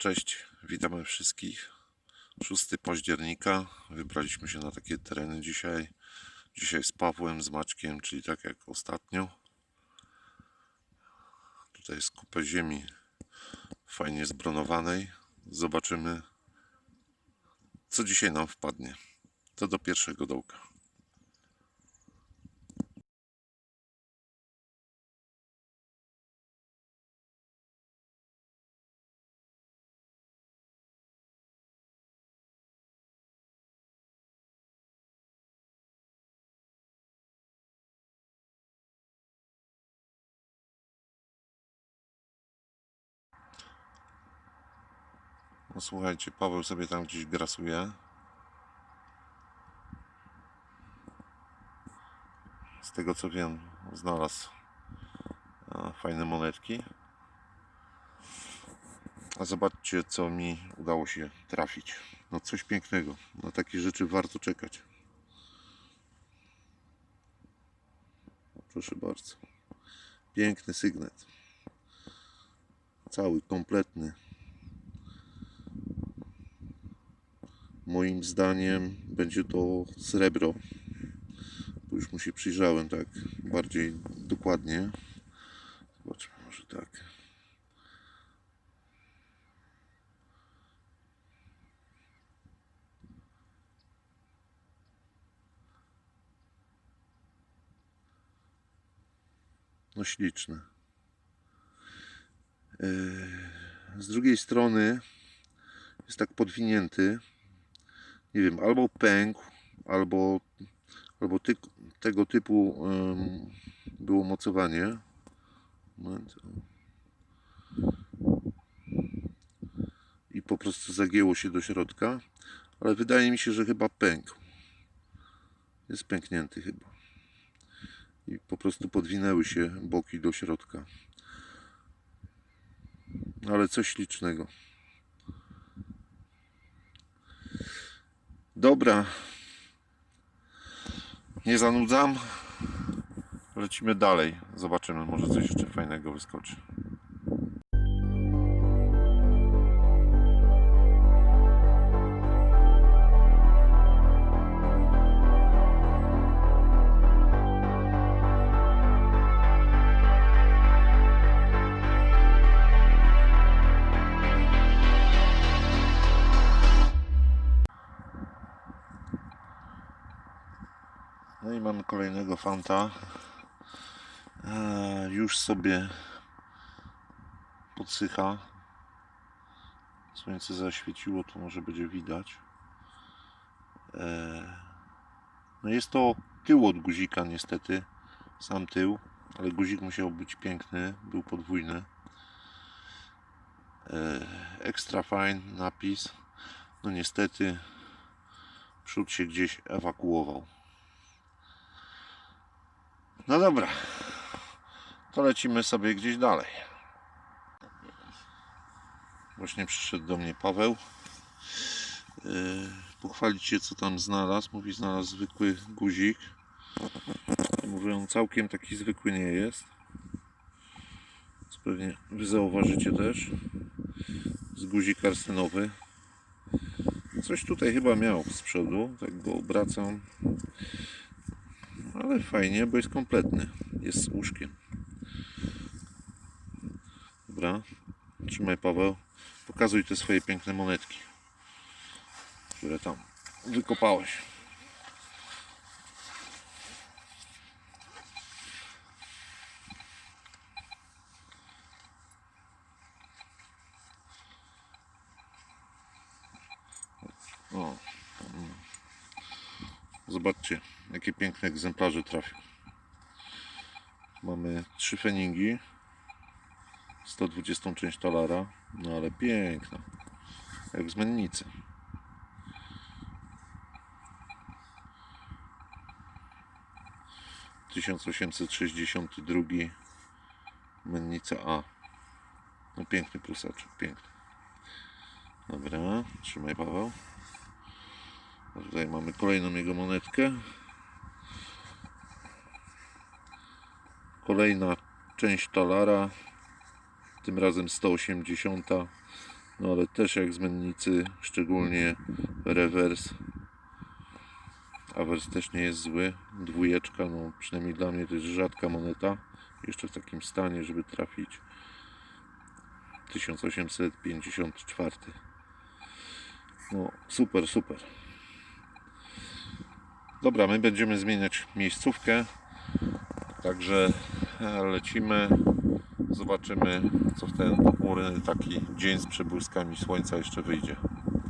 Cześć, witamy wszystkich. 6 października. Wybraliśmy się na takie tereny dzisiaj. Dzisiaj z Pawłem, z Maćkiem, czyli tak jak ostatnio. Tutaj jest kupę ziemi fajnie zbronowanej. Zobaczymy, co dzisiaj nam wpadnie. To do pierwszego dołka. No słuchajcie, Paweł sobie tam gdzieś grasuje. Z tego co wiem, znalazł a, fajne monetki. A zobaczcie, co mi udało się trafić. No coś pięknego. Na takie rzeczy warto czekać. Proszę bardzo. Piękny sygnet. Cały, kompletny. Moim zdaniem będzie to srebro. Bo już mu się przyjrzałem tak bardziej dokładnie. Zobaczmy może tak. No śliczne. Eee, Z drugiej strony jest tak podwinięty nie wiem, albo pękł, albo, albo ty, tego typu em, było mocowanie. Moment. I po prostu zagięło się do środka, ale wydaje mi się, że chyba pękł. Jest pęknięty chyba. I po prostu podwinęły się boki do środka. Ale coś ślicznego. Dobra. Nie zanudzam. Lecimy dalej. Zobaczymy, może coś jeszcze fajnego wyskoczy. Kolejnego fanta. Eee, już sobie podsycha. Słońce zaświeciło, to może będzie widać. Eee, no jest to tył od guzika niestety. Sam tył, ale guzik musiał być piękny, był podwójny. Eee, extra fine napis. No niestety przód się gdzieś ewakuował. No dobra, to lecimy sobie gdzieś dalej. Właśnie przyszedł do mnie Paweł. Yy, pochwalić się, co tam znalazł. Mówi, znalazł zwykły guzik. Mówię, on całkiem taki zwykły nie jest. Co pewnie wy zauważycie też. Z guzik arsynowy. Coś tutaj chyba miał z przodu. Tak go obracam. Ale fajnie, bo jest kompletny. Jest z łóżkiem. Dobra. Trzymaj Paweł. Pokazuj te swoje piękne monetki, które tam wykopałeś. O, Zobaczcie, jakie piękne egzemplarze trafił. Mamy trzy feningi, 120 część talara, no ale piękna, jak z mennicy. Tysiąc osiemset sześćdziesiąty drugi mennica A. No piękny prusaczek, piękny. Dobra, trzymaj Paweł. Tutaj mamy kolejną jego monetkę. Kolejna część talara. Tym razem 180. No ale też jak z mennicy, szczególnie rewers. Awers też nie jest zły. Dwójeczka, no przynajmniej dla mnie to jest rzadka moneta. Jeszcze w takim stanie, żeby trafić. 1854. No super, super. Dobra, my będziemy zmieniać miejscówkę. Także e, lecimy. Zobaczymy, co w ten pochmurny taki dzień z przebłyskami słońca jeszcze wyjdzie.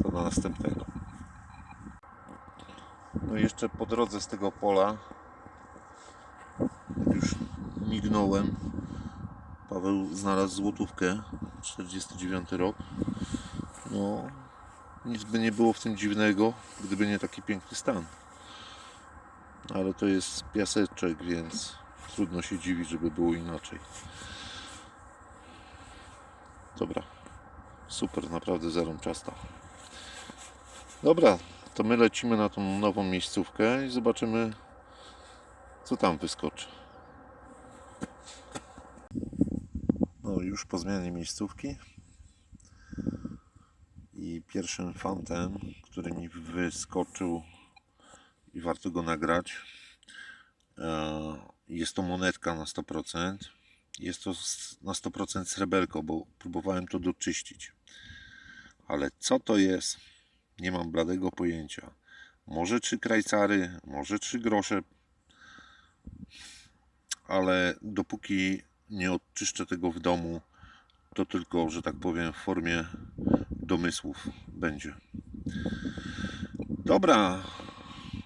To do następnego. No i jeszcze po drodze z tego pola, już mignąłem, Paweł znalazł złotówkę, 49 rok. No, nic by nie było w tym dziwnego, gdyby nie taki piękny stan. Ale to jest piaseczek, więc trudno się dziwić, żeby było inaczej. Dobra, super, naprawdę zarączasta. Dobra, to my lecimy na tą nową miejscówkę i zobaczymy, co tam wyskoczy. No, już po zmianie miejscówki. I pierwszym fantem, który mi wyskoczył i warto go nagrać, e, jest to monetka na 100%. Jest to na 100% sreberko, bo próbowałem to doczyścić. Ale co to jest? Nie mam bladego pojęcia. Może trzy krajcary, może trzy grosze, ale dopóki nie odczyszczę tego w domu, to tylko, że tak powiem, w formie domysłów będzie. Dobra,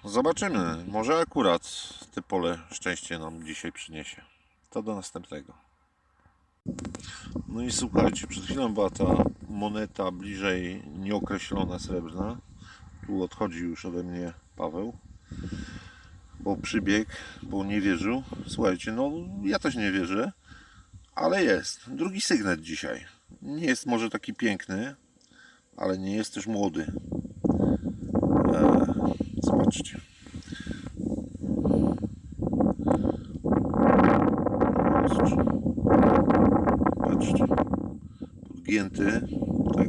zobaczymy. Może akurat te pole szczęście nam dzisiaj przyniesie. To do następnego. No i słuchajcie, przed chwilą była ta moneta bliżej nieokreślona srebrna. Tu odchodzi już ode mnie Paweł, bo przybiegł, bo nie wierzył. Słuchajcie, no ja też nie wierzę, ale jest. Drugi sygnet dzisiaj. Nie jest może taki piękny, ale nie jest też młody. Zobaczcie. Patrzcie. Patrzcie. Podgięty, tak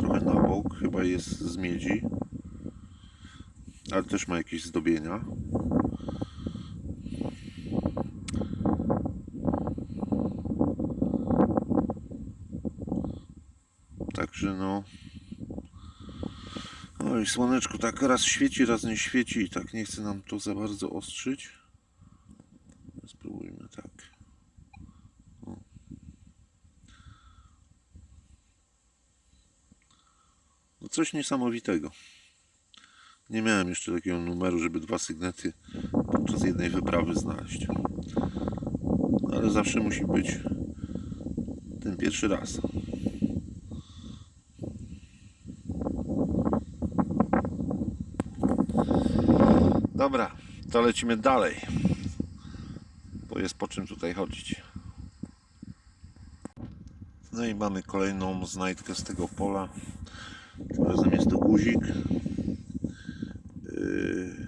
trochę na bok, chyba jest z miedzi, ale też ma jakieś zdobienia. Także no. Oj, słoneczko tak raz świeci, raz nie świeci i tak nie chce nam to za bardzo ostrzyć. Spróbujmy tak. No coś niesamowitego. Nie miałem jeszcze takiego numeru, żeby dwa sygnety podczas jednej wyprawy znaleźć. Ale zawsze musi być ten pierwszy raz. Dobra, to lecimy dalej. Bo jest po czym tutaj chodzić. No i mamy kolejną znajdkę z tego pola. Tym razem jest to guzik. Yy,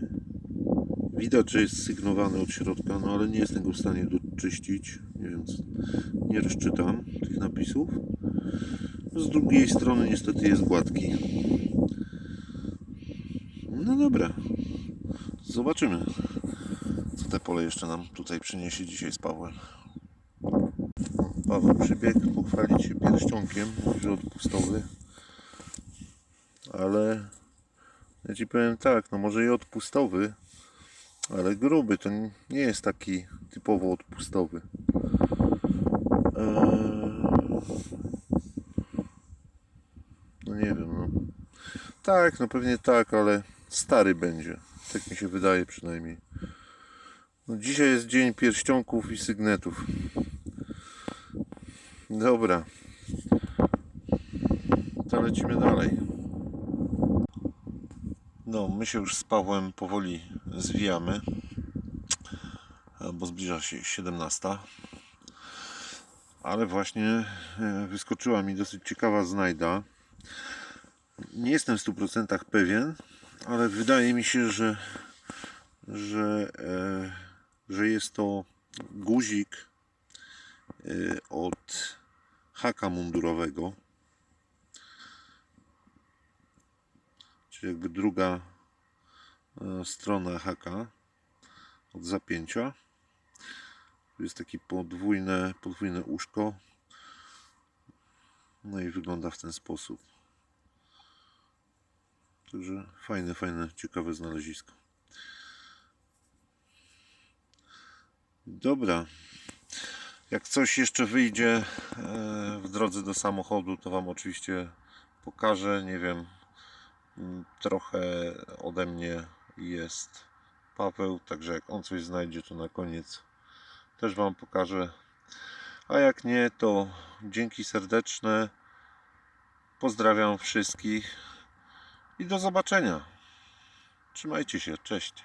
Widać, że jest sygnowany od środka, no ale nie jestem go w stanie doczyścić, więc nie rozczytam tych napisów. Z drugiej strony niestety jest gładki. No dobra, zobaczymy, co te pole jeszcze nam tutaj przyniesie dzisiaj z Pawłem. Paweł przybiegł pochwalić się pierścionkiem, że odpustowy, ale ja Ci powiem tak, no może i odpustowy, ale gruby to nie jest taki typowo odpustowy. Eee, No nie wiem, no. Tak, no pewnie tak, ale stary będzie. Tak mi się wydaje przynajmniej. No dzisiaj jest dzień pierścionków i sygnetów. Dobra. To lecimy dalej. No, my się już z Pawłem powoli zwijamy, e, bo zbliża się 17. Ale właśnie e, wyskoczyła mi dosyć ciekawa znajda. Nie jestem w 100% pewien, ale wydaje mi się, że, że, e, że jest to guzik e, od haka mundurowego. Czyli jakby druga e, strona haka od zapięcia. Tu jest takie podwójne, podwójne uszko. No i wygląda w ten sposób. Także fajne, fajne, ciekawe znalezisko. Dobra. Jak coś jeszcze wyjdzie e, w drodze do samochodu, to Wam oczywiście pokażę. Nie wiem, mm, trochę ode mnie jest Paweł, także jak on coś znajdzie, to na koniec też Wam pokażę. A jak nie, to dzięki serdeczne. Pozdrawiam wszystkich i do zobaczenia. Trzymajcie się, cześć.